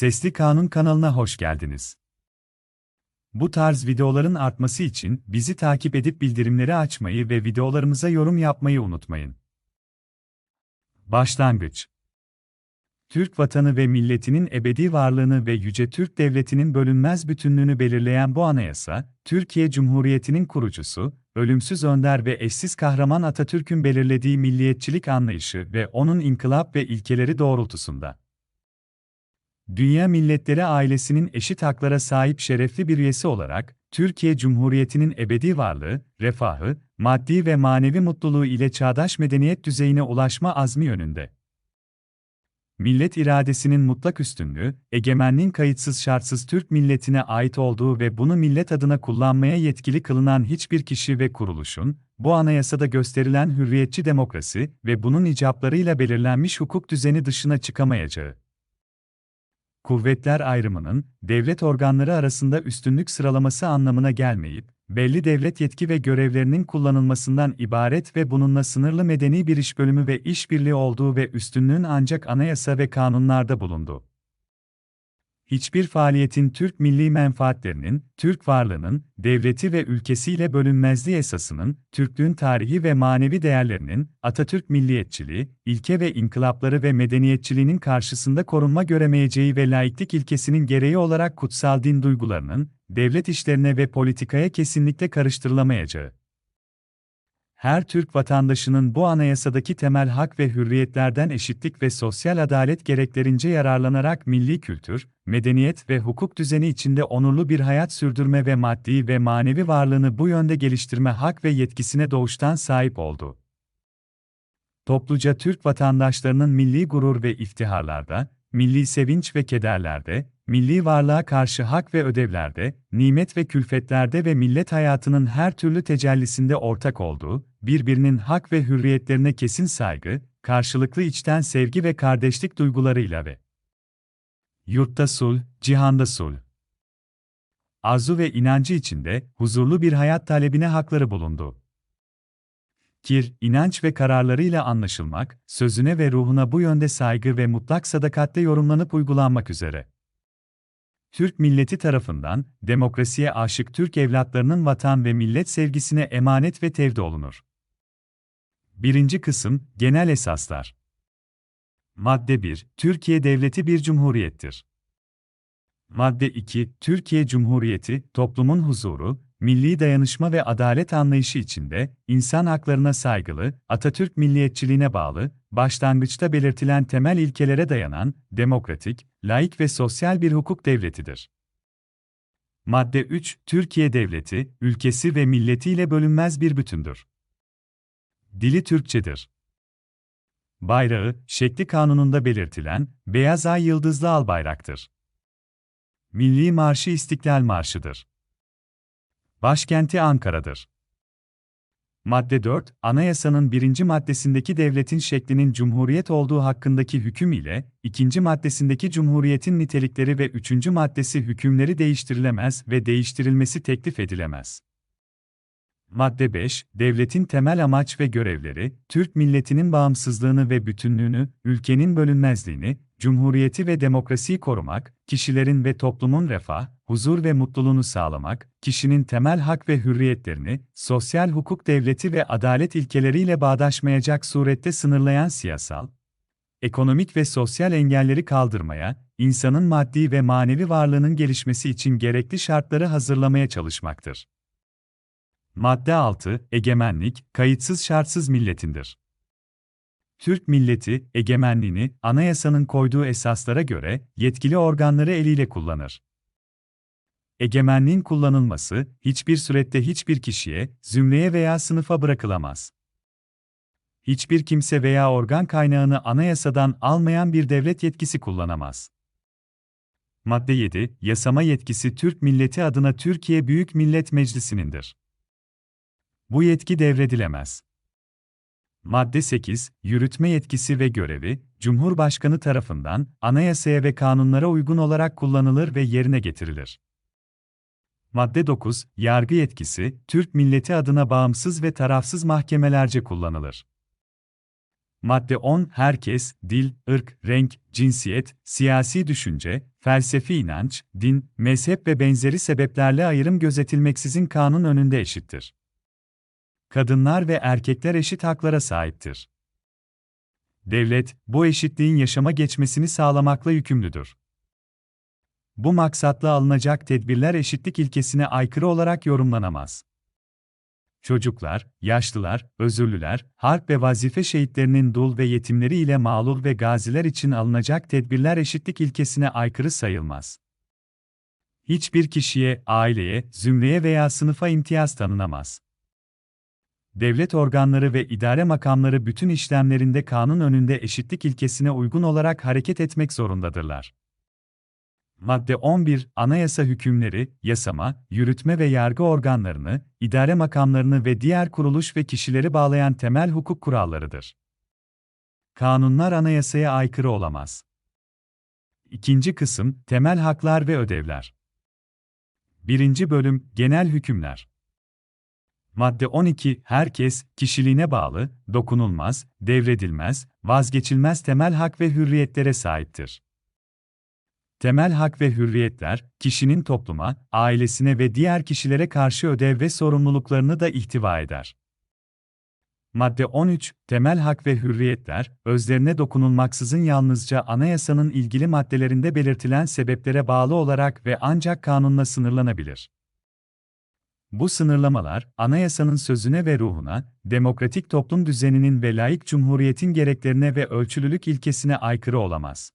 Sesli Kanun kanalına hoş geldiniz. Bu tarz videoların artması için bizi takip edip bildirimleri açmayı ve videolarımıza yorum yapmayı unutmayın. Başlangıç Türk vatanı ve milletinin ebedi varlığını ve yüce Türk devletinin bölünmez bütünlüğünü belirleyen bu anayasa, Türkiye Cumhuriyeti'nin kurucusu, ölümsüz önder ve eşsiz kahraman Atatürk'ün belirlediği milliyetçilik anlayışı ve onun inkılap ve ilkeleri doğrultusunda Dünya Milletleri ailesinin eşit haklara sahip şerefli bir üyesi olarak, Türkiye Cumhuriyeti'nin ebedi varlığı, refahı, maddi ve manevi mutluluğu ile çağdaş medeniyet düzeyine ulaşma azmi yönünde. Millet iradesinin mutlak üstünlüğü, egemenliğin kayıtsız şartsız Türk milletine ait olduğu ve bunu millet adına kullanmaya yetkili kılınan hiçbir kişi ve kuruluşun, bu anayasada gösterilen hürriyetçi demokrasi ve bunun icaplarıyla belirlenmiş hukuk düzeni dışına çıkamayacağı kuvvetler ayrımının, devlet organları arasında üstünlük sıralaması anlamına gelmeyip, belli devlet yetki ve görevlerinin kullanılmasından ibaret ve bununla sınırlı medeni bir iş bölümü ve işbirliği olduğu ve üstünlüğün ancak anayasa ve kanunlarda bulunduğu hiçbir faaliyetin Türk milli menfaatlerinin, Türk varlığının, devleti ve ülkesiyle bölünmezliği esasının, Türklüğün tarihi ve manevi değerlerinin, Atatürk milliyetçiliği, ilke ve inkılapları ve medeniyetçiliğinin karşısında korunma göremeyeceği ve laiklik ilkesinin gereği olarak kutsal din duygularının, devlet işlerine ve politikaya kesinlikle karıştırılamayacağı her Türk vatandaşının bu anayasadaki temel hak ve hürriyetlerden eşitlik ve sosyal adalet gereklerince yararlanarak milli kültür, medeniyet ve hukuk düzeni içinde onurlu bir hayat sürdürme ve maddi ve manevi varlığını bu yönde geliştirme hak ve yetkisine doğuştan sahip oldu. Topluca Türk vatandaşlarının milli gurur ve iftiharlarda, milli sevinç ve kederlerde, milli varlığa karşı hak ve ödevlerde, nimet ve külfetlerde ve millet hayatının her türlü tecellisinde ortak olduğu, birbirinin hak ve hürriyetlerine kesin saygı, karşılıklı içten sevgi ve kardeşlik duygularıyla ve yurtta sul, cihanda sul. Arzu ve inancı içinde huzurlu bir hayat talebine hakları bulundu. Kir, inanç ve kararlarıyla anlaşılmak, sözüne ve ruhuna bu yönde saygı ve mutlak sadakatle yorumlanıp uygulanmak üzere. Türk milleti tarafından, demokrasiye aşık Türk evlatlarının vatan ve millet sevgisine emanet ve tevdi olunur. Birinci kısım, Genel Esaslar Madde 1, Türkiye Devleti bir cumhuriyettir. Madde 2, Türkiye Cumhuriyeti, toplumun huzuru, milli dayanışma ve adalet anlayışı içinde, insan haklarına saygılı, Atatürk milliyetçiliğine bağlı, başlangıçta belirtilen temel ilkelere dayanan, demokratik, laik ve sosyal bir hukuk devletidir. Madde 3, Türkiye Devleti, ülkesi ve milletiyle bölünmez bir bütündür. Dili Türkçedir. Bayrağı, şekli kanununda belirtilen, beyaz ay yıldızlı al bayraktır. Milli Marşı İstiklal Marşı'dır. Başkenti Ankara'dır. Madde 4, Anayasanın birinci maddesindeki devletin şeklinin cumhuriyet olduğu hakkındaki hüküm ile, ikinci maddesindeki cumhuriyetin nitelikleri ve üçüncü maddesi hükümleri değiştirilemez ve değiştirilmesi teklif edilemez. Madde 5, devletin temel amaç ve görevleri, Türk milletinin bağımsızlığını ve bütünlüğünü, ülkenin bölünmezliğini, cumhuriyeti ve demokrasiyi korumak, kişilerin ve toplumun refah, huzur ve mutluluğunu sağlamak, kişinin temel hak ve hürriyetlerini, sosyal hukuk devleti ve adalet ilkeleriyle bağdaşmayacak surette sınırlayan siyasal, ekonomik ve sosyal engelleri kaldırmaya, insanın maddi ve manevi varlığının gelişmesi için gerekli şartları hazırlamaya çalışmaktır. Madde 6, egemenlik, kayıtsız şartsız milletindir. Türk milleti, egemenliğini, anayasanın koyduğu esaslara göre, yetkili organları eliyle kullanır. Egemenliğin kullanılması, hiçbir surette hiçbir kişiye, zümreye veya sınıfa bırakılamaz. Hiçbir kimse veya organ kaynağını anayasadan almayan bir devlet yetkisi kullanamaz. Madde 7, yasama yetkisi Türk milleti adına Türkiye Büyük Millet Meclisi'nindir. Bu yetki devredilemez. Madde 8, yürütme yetkisi ve görevi, Cumhurbaşkanı tarafından, anayasaya ve kanunlara uygun olarak kullanılır ve yerine getirilir. Madde 9, yargı yetkisi, Türk milleti adına bağımsız ve tarafsız mahkemelerce kullanılır. Madde 10 Herkes, dil, ırk, renk, cinsiyet, siyasi düşünce, felsefi inanç, din, mezhep ve benzeri sebeplerle ayrım gözetilmeksizin kanun önünde eşittir. Kadınlar ve erkekler eşit haklara sahiptir. Devlet, bu eşitliğin yaşama geçmesini sağlamakla yükümlüdür. Bu maksatla alınacak tedbirler eşitlik ilkesine aykırı olarak yorumlanamaz. Çocuklar, yaşlılar, özürlüler, harp ve vazife şehitlerinin dul ve yetimleri ile mağlul ve gaziler için alınacak tedbirler eşitlik ilkesine aykırı sayılmaz. Hiçbir kişiye, aileye, zümreye veya sınıfa imtiyaz tanınamaz. Devlet organları ve idare makamları bütün işlemlerinde kanun önünde eşitlik ilkesine uygun olarak hareket etmek zorundadırlar. Madde 11, anayasa hükümleri, yasama, yürütme ve yargı organlarını, idare makamlarını ve diğer kuruluş ve kişileri bağlayan temel hukuk kurallarıdır. Kanunlar anayasaya aykırı olamaz. İkinci kısım, temel haklar ve ödevler. Birinci bölüm, genel hükümler. Madde 12, herkes, kişiliğine bağlı, dokunulmaz, devredilmez, vazgeçilmez temel hak ve hürriyetlere sahiptir. Temel hak ve hürriyetler, kişinin topluma, ailesine ve diğer kişilere karşı ödev ve sorumluluklarını da ihtiva eder. Madde 13, temel hak ve hürriyetler, özlerine dokunulmaksızın yalnızca anayasanın ilgili maddelerinde belirtilen sebeplere bağlı olarak ve ancak kanunla sınırlanabilir. Bu sınırlamalar, anayasanın sözüne ve ruhuna, demokratik toplum düzeninin ve layık cumhuriyetin gereklerine ve ölçülülük ilkesine aykırı olamaz.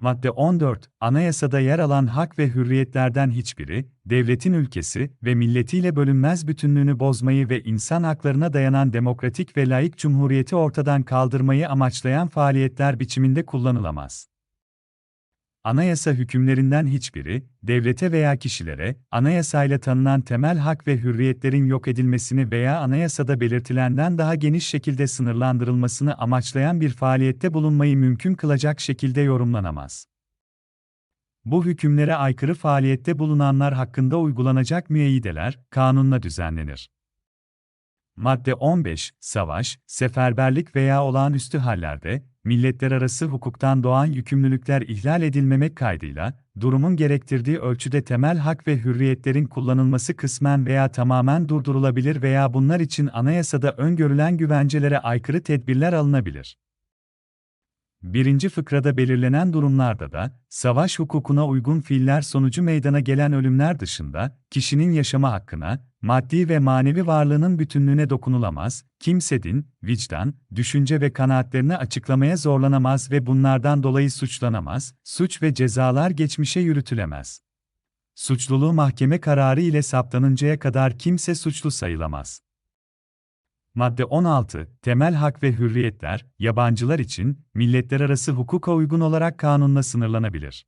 Madde 14, Anayasada yer alan hak ve hürriyetlerden hiçbiri, devletin ülkesi ve milletiyle bölünmez bütünlüğünü bozmayı ve insan haklarına dayanan demokratik ve layık cumhuriyeti ortadan kaldırmayı amaçlayan faaliyetler biçiminde kullanılamaz. Anayasa hükümlerinden hiçbiri, devlete veya kişilere, anayasayla tanınan temel hak ve hürriyetlerin yok edilmesini veya anayasada belirtilenden daha geniş şekilde sınırlandırılmasını amaçlayan bir faaliyette bulunmayı mümkün kılacak şekilde yorumlanamaz. Bu hükümlere aykırı faaliyette bulunanlar hakkında uygulanacak müeyyideler, kanunla düzenlenir. Madde 15, savaş, seferberlik veya olağanüstü hallerde, milletler arası hukuktan doğan yükümlülükler ihlal edilmemek kaydıyla, durumun gerektirdiği ölçüde temel hak ve hürriyetlerin kullanılması kısmen veya tamamen durdurulabilir veya bunlar için anayasada öngörülen güvencelere aykırı tedbirler alınabilir. Birinci fıkrada belirlenen durumlarda da, savaş hukukuna uygun fiiller sonucu meydana gelen ölümler dışında, kişinin yaşama hakkına, maddi ve manevi varlığının bütünlüğüne dokunulamaz, kimse din, vicdan, düşünce ve kanaatlerini açıklamaya zorlanamaz ve bunlardan dolayı suçlanamaz, suç ve cezalar geçmişe yürütülemez. Suçluluğu mahkeme kararı ile saptanıncaya kadar kimse suçlu sayılamaz. Madde 16, temel hak ve hürriyetler, yabancılar için, milletler arası hukuka uygun olarak kanunla sınırlanabilir.